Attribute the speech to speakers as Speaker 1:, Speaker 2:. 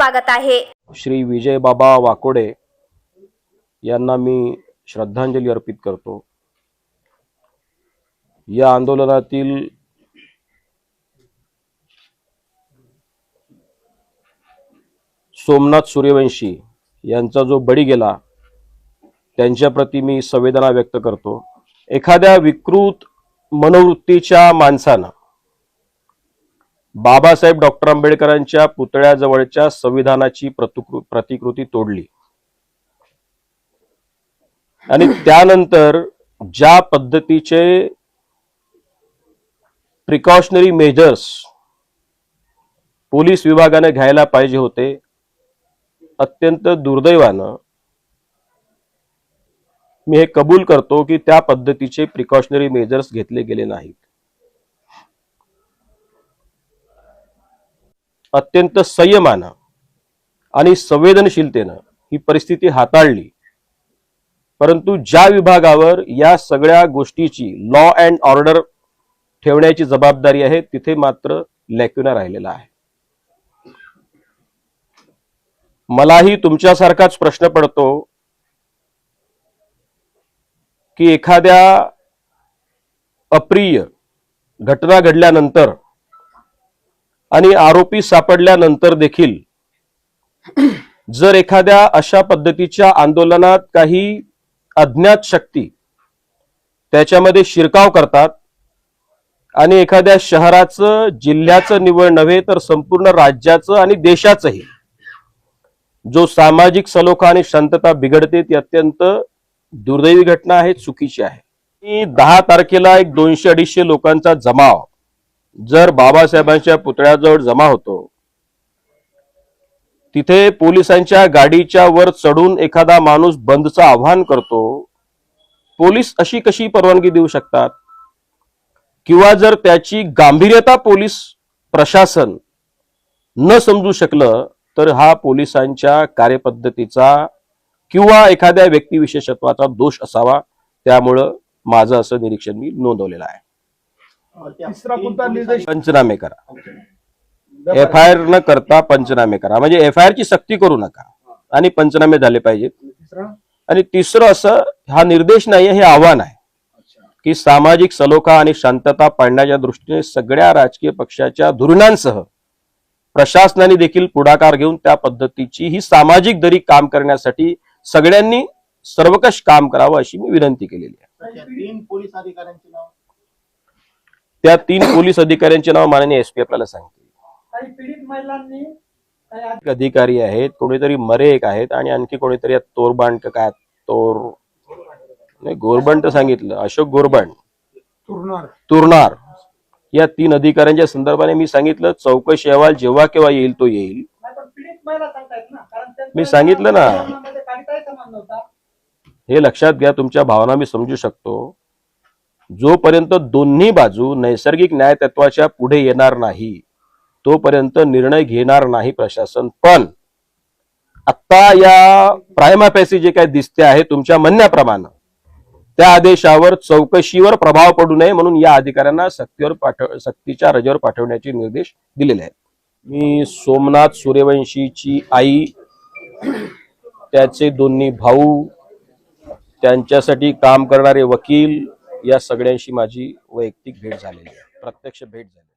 Speaker 1: स्वागत आहे.
Speaker 2: श्री विजयबाबा वाकोडे यांना मी श्रद्धांजली अर्पित करतो. या आंदोलनातील सोमनाथ सूर्यवंशी यांचा जो बळी गेला त्यांच्याप्रती मी संवेदना व्यक्त करतो. एखाद्या विकृत मनोवृत्तीच्या माणसानं बाबासाहेब डॉक्टर आंबेडकरांच्या पुतळ्याजवळच्या संविधानाची प्रतिकृती तोडली. आणि त्यानंतर ज्या पद्धतीचे प्रिकॉशनरी मेजर्स पोलीस विभागाने घ्यायला पाहिजे होते अत्यंत दुर्दैवानं मी हे कबूल करतो की त्या पद्धतीचे प्रिकॉशनरी मेजर्स घेतले गेले नाहीत. अत्यंत संयमानं आणि संवेदनशीलतेनं ही परिस्थिती हाताळली. परंतु ज्या विभागावर या सगळ्या गोष्टीची लॉ अँड ऑर्डर ठेवण्याची जबाबदारी आहे तिथे मात्र लॅक्युना राहिलेला आहे. मलाही तुमच्यासारखाच प्रश्न पडतो की एखाद्या अप्रिय घटना घडल्यानंतर आणि आरोपी सापडल्यानंतर देखील जर एखाद्या अशा पद्धतीच्या आंदोलनात काही अज्ञात शक्ती त्याच्यामध्ये शिरकाव करतात आणि एखाद्या शहराचं जिल्ह्याचं निवड नव्हे तर संपूर्ण राज्याचं आणि देशाचंही जो सामाजिक सलोखा आणि शांतता बिघडते ती अत्यंत दुर्दैवी घटना आहे चुकीची आहे. दहा तारखेला एक दोनशे अडीचशे लोकांचा जमाव जर बाबासाहेबांच्या पुतळ्याजवळ जमा होतो तिथे पोलिसांच्या गाडीच्या वर चढून एखादा माणूस बंदचं आव्हान करतो पोलीस अशी कशी परवानगी देऊ शकतात? किंवा जर त्याची गांभीर्यता पोलीस प्रशासन न समजू शकलं तर हा पोलिसांच्या कार्यपद्धतीचा किंवा एखाद्या व्यक्तिविशेषत्वाचा दोष असावा. त्यामुळं माझं असं निरीक्षण मी नोंदवलेलं आहे.
Speaker 3: तिसरा कोणता निर्देश?
Speaker 2: पंचनामे करा. एफ आय आर न करता पंचनामे करा. म्हणजे एफ आय आर ची सक्ती करू नका. आणि पंचनामे झाले पाहिजेत.
Speaker 3: तिसरा?
Speaker 2: आणि तिसरं असं हा निर्देश नाहीये हे आव्हान आहे. की सामाजिक सलोखा आणि शांतता पाळण्याच्या दृष्टीने सगळ्या राजकीय पक्षाच्या धोरणांसह प्रशासनाने देखील पुढाकार घेऊन त्या पद्धतीची ही सामाजिक दरी काम करण्यासाठी सगळ्यांनी सर्वकष काम करावं अशी मी विनंती केलेली आहे.
Speaker 3: तीन पोलीस अधिकाऱ्यांची नाव?
Speaker 2: त्या तीन पोलीस अधिकाऱ्यांचे नाव माननीय एसपी आपल्याला सांगतील.
Speaker 3: काही
Speaker 2: अधिकारी आहेत कोणीतरी मरे एक आहेत आणि आणखी कोणीतरी तोरबांड काय तोर नाही गोरबंड तर सांगितलं. अशोक गोरबंड
Speaker 3: तुरणार
Speaker 2: तुरणार या तीन अधिकाऱ्यांच्या संदर्भाने मी सांगितलं चौकशी अहवाल जेव्हा केव्हा येईल तो येईल. मी सांगितलं ना. हे लक्षात घ्या तुमच्या भावना मी समजू शकतो. जोपर्यंत दोन्ही बाजू नैसर्गिक न्यायतत्वाच्या पुढे येणार नाही तोपर्यंत निर्णय घेणार नाही प्रशासन. पण आता या प्रायमापॅसी जे काही दिसते आहे तुमच्या म्हणण्याप्रमाणे त्या आदेशावर चौकशीवर प्रभाव पडू नये म्हणून या अधिकाऱ्यांना सक्तीवर पाठव सक्तीच्या रजेवर पाठवण्याचे निर्देश दिलेले आहेत. मी सोमनाथ सूर्यवंशीची आई त्याचे दोन्ही भाऊ त्यांच्यासाठी काम करणारे वकील या सगळ्यांशी माझी वैयक्तिक भेट झालेली आहे. प्रत्यक्ष भेट झाली